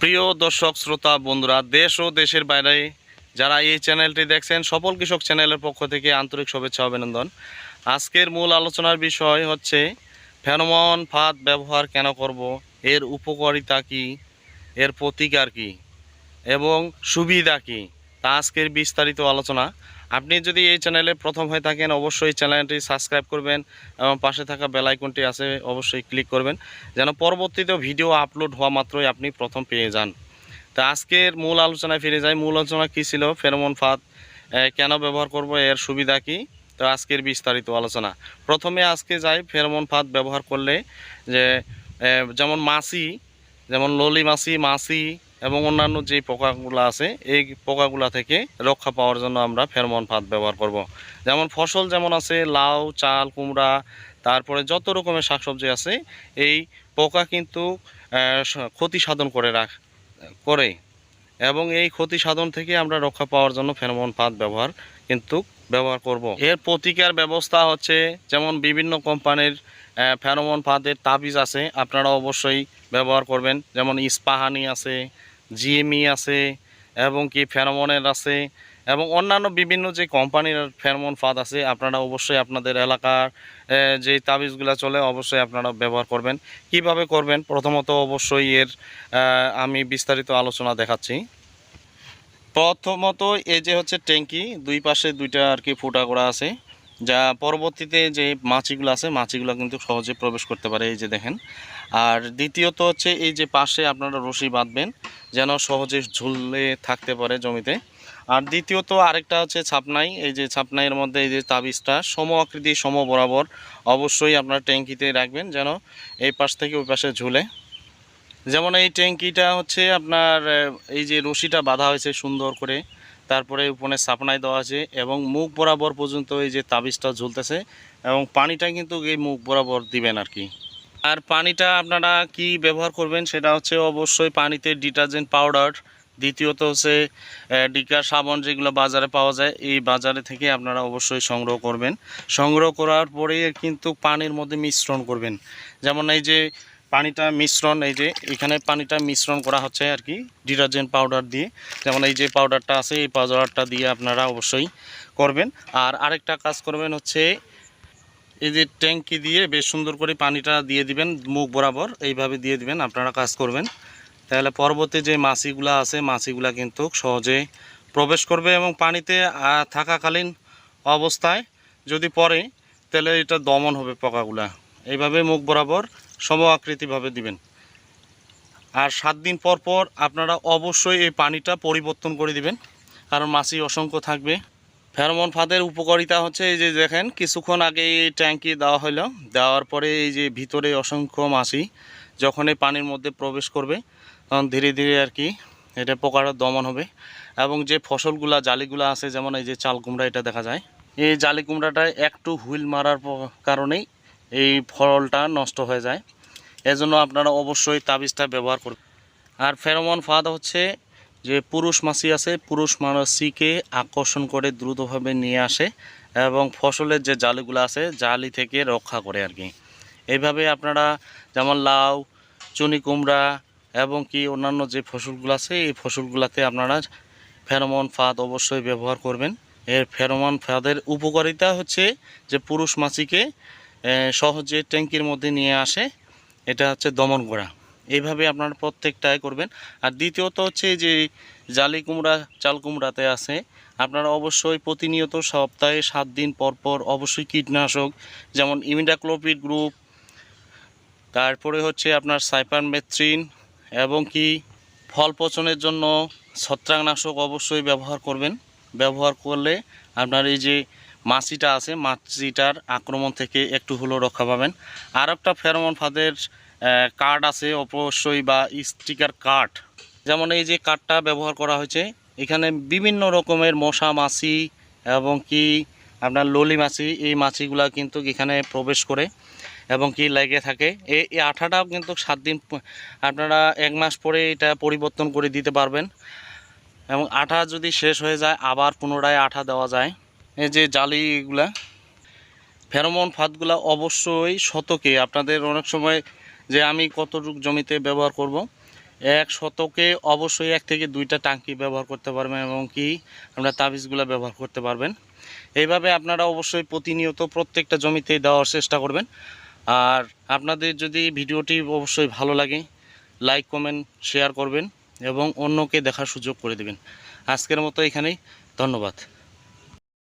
প্রিয় দর্শক, শ্রোতা, বন্ধুরা, দেশ ও দেশের বাইরে যারা এই চ্যানেলটি দেখছেন সফল কৃষক চ্যানেলের পক্ষ থেকে আন্তরিক শুভেচ্ছা, অভিনন্দন। আজকের মূল আলোচনার বিষয় হচ্ছে, ফেরোমন ফাঁদ ব্যবহার কেন করব? এর উপকারিতা কি? এর প্রতিকার কি? এবং সুবিধা কি? তা আজকের বিস্তারিত আলোচনা। আপনি যদি এই চ্যানেলে প্রথম হয়ে থাকেন, অবশ্যই চ্যানেলটি সাবস্ক্রাইব করবেন এবং পাশে থাকা বেল আইকনটি আছে, অবশ্যই ক্লিক করবেন যেন পরবর্তীতে ভিডিও আপলোড হওয়া মাত্রই আপনি প্রথম পেয়ে যান। তা আজকের মূল আলোচনায় ফিরে যাই। মূল আলোচনা কী ছিল? ফেরোমন ফাঁদ কেন ব্যবহার করব, এর সুবিধা কি? তো আজকের বিস্তারিত আলোচনা। প্রথমে আজকে যাই ফেরোমন ফাঁদ ব্যবহার করলে যে যেমন মাছি যেমন ললি মাছি মাছি এবং অন্যান্য যে পোকাগুলো আছে, এই পোকাগুলা থেকে রক্ষা পাওয়ার জন্য আমরা ফেরোমন ফাঁদ ব্যবহার করব। যেমন ফসল যেমন আছে, লাউ, চাল, কুমড়া, তারপরে যত রকমের শাকসবজি আছে, এই পোকা কিন্তু ক্ষতি সাধন করে রাখ, করে এবং এই ক্ষতি সাধন থেকে আমরা রক্ষা পাওয়ার জন্য ফেরোমন ফাঁদ ব্যবহার কিন্তু ব্যবহার করব। এর প্রতিকার ব্যবস্থা হচ্ছে, যেমন বিভিন্ন কোম্পানির ফেরোমন ফাঁদের তাবিজ আছে, আপনারা অবশ্যই ব্যবহার করবেন যেমন ইস্পাহানি আছে জিএমই আছে এবং কি ফেরোমনের আছে এবং অন্যান্য বিভিন্ন যে কোম্পানির ফেরোমন ফাঁদ আছে, আপনারা অবশ্যই আপনাদের এলাকার যে তাবিজগুলো চলে অবশ্যই আপনারা ব্যবহার করবেন। কীভাবে করবেন? প্রথমত অবশ্যই এর আমি বিস্তারিত আলোচনা দেখাচ্ছি। প্রথমত এই যে হচ্ছে ট্যাঙ্কি, দুই পাশে দুইটা আর কি ফুটা করা আছে। যা পরবর্তীতে যে মাছিগুলো আছে, মাছিগুলো কিন্তু সহজে প্রবেশ করতে পারে, এই যে দেখেন। আর দ্বিতীয়ত হচ্ছে এই যে পাশে আপনারা রশি বাঁধবেন, যেন সহজে ঝুলে থাকতে পারে জমিতে। আর দ্বিতীয়ত আরেকটা হচ্ছে ছাপনাই, এই যে ছাপনাইয়ের মধ্যে এই যে তাবিজটা, সম আকৃতি, সম বরাবর অবশ্যই আপনার ট্যাঙ্কিতে রাখবেন, যেন এই পাশ থেকে ওই পাশে ঝুলে। যেমন এই ট্যাঙ্কিটা হচ্ছে আপনার এই যে রশিটা বাঁধা হয়েছে সুন্দর করে তারপরে উপরে সাপনায় দেওয়া আছে এবং মুখ বরাবর পর্যন্ত এই যে তাবিজটা ঝুলতেছে এবং পানিটা কিন্তু এই মুখ বরাবর দিবেন আর কি। আর পানিটা আপনারা কি ব্যবহার করবেন সেটা হচ্ছে অবশ্যই পানিতে ডিটারজেন্ট পাউডার, দ্বিতীয়ত হচ্ছে ডিকা সাবান যেগুলো বাজারে পাওয়া যায়, এই বাজারে থেকে আপনারা অবশ্যই সংগ্রহ করবেন। সংগ্রহ করার পরে কিন্তু পানির মধ্যে মিশ্রণ করবেন। যেমন এই যে পানিটা মিশ্রণ, এই যে এখানে পানিটা মিশ্রণ করা হচ্ছে আর কি, ডিটারজেন্ট পাউডার দিয়ে। যেমন এই যে পাউডারটা আছে, এই পাউডারটা দিয়ে আপনারা অবশ্যই করবেন। আর আরেকটা কাজ করবেন হচ্ছে, এই যে ট্যাঙ্কি দিয়ে বেশ সুন্দর করে পানিটা দিয়ে দিবেন, মুখ বরাবর এইভাবে দিয়ে দিবেন, আপনারা কাজ করবেন। তাহলে পর্বতে যে মাছিগুলা আছে, মাছিগুলা কিন্তু সহজে প্রবেশ করবে এবং পানিতে থাকাকালীন অবস্থায় যদি পড়ে, তাহলে এটা দমন হবে পোকাগুলা। এইভাবে মুখ বরাবর সম আকৃতিভাবে দিবেন। আর সাত দিন পর পর আপনারা অবশ্যই এই পানিটা পরিবর্তন করে দিবেন। কারণ মাছি অসংখ্য থাকবে। ফেরোমন ফাঁদের উপকারিতা হচ্ছে এই যে দেখেন, কিছুক্ষণ আগে এই ট্যাঙ্কি দেওয়া হলো। দেওয়ার পরে এই যে ভিতরে অসংখ্য মাছি যখন এই পানির মধ্যে প্রবেশ করবে, তখন ধীরে ধীরে আর কি এটা পোকার দমন হবে। এবং যে ফসলগুলা, জালিগুলা আছে, যেমন এই যে চাল কুমড়া, এটা দেখা যায়। এই জালি কুমড়াটা একটু হুইল মারার কারণেই এই ফলটা নষ্ট হয়ে যায়। এজন্য আপনারা অবশ্যই তাবিজটা ব্যবহার করবেন আর ফেরোমন ফাঁদ হচ্ছে যে পুরুষ মাছি আছে, পুরুষ মাছিকে আকর্ষণ করে দ্রুতভাবে নিয়ে আসে এবং ফসলের যে জালিগুলো আছে, জালি থেকে রক্ষা করে আর কি। এইভাবে আপনারা যেমন লাউ, চুনি কুমড়া এবং কি অন্যান্য যে ফসলগুলো আছে, এই ফসলগুলোতে আপনারা ফেরোমন ফাঁদ অবশ্যই ব্যবহার করবেন। এর ফেরোমন ফাঁদের উপকারিতা হচ্ছে যে পুরুষ মাছিকে সহজে ট্যাঙ্কির মধ্যে নিয়ে আসে। এটা হচ্ছে দমন করা। এইভাবে আপনারা প্রত্যেকটাই করবেন। আর দ্বিতীয়ত হচ্ছে যে জালি কুমড়া, চাল কুমড়াতে আছে, আপনারা অবশ্যই প্রতিনিয়ত সপ্তাহে সাত দিন পর পর অবশ্যই কীটনাশক, যেমন ইমিডাক্লোপিড গ্রুপ, তারপরে হচ্ছে আপনার সাইপারমেথ্রিন এবং কি ফল পচনের জন্য ছত্রাকনাশক অবশ্যই ব্যবহার করবেন। ব্যবহার করলে আপনার এই যে মাছিটা আছে মাছিটার আক্রমণ থেকে একটু হলেও রক্ষা পাবেন। আর একটা ফেরোমন ফাঁদের কার্ড আছে, অবশ্যই বা স্টিকার কার্ড যেমন এই যে কার্ডটা ব্যবহার করা হয়েছে, এখানে বিভিন্ন রকমের মশা মাছি এবং কি আপনার ললি মাছি, এই মাছিগুলা কিন্তু এখানে প্রবেশ করে এবং কি লেগে থাকে। এই এই আঠাটাও কিন্তু সাত দিন আপনারা এক মাস পরে এটা পরিবর্তন করে দিতে পারবেন। এবং আঠা যদি শেষ হয়ে যায়, আবার পুনরায় আঠা দেওয়া যায়। এই যে জালিগুলা, ফেরোমন ফাঁদগুলা অবশ্যই শতকে, আপনাদের অনেক সময় যে আমি কতটুকু জমিতে ব্যবহার করব, এক শতকে অবশ্যই এক থেকে দুইটা টাঙ্কি ব্যবহার করতে পারবেন এবং কি আমরা তাবিজগুলো ব্যবহার করতে পারবেন। এইভাবে আপনারা অবশ্যই প্রতিনিয়ত প্রত্যেকটা জমিতেই দেওয়ার চেষ্টা করবেন। আর আপনাদের যদি ভিডিওটি অবশ্যই ভালো লাগে, লাইক, কমেন্ট, শেয়ার করবেন এবং অন্যকে দেখার সুযোগ করে দেবেন। আজকের মতো এখানেই, ধন্যবাদ।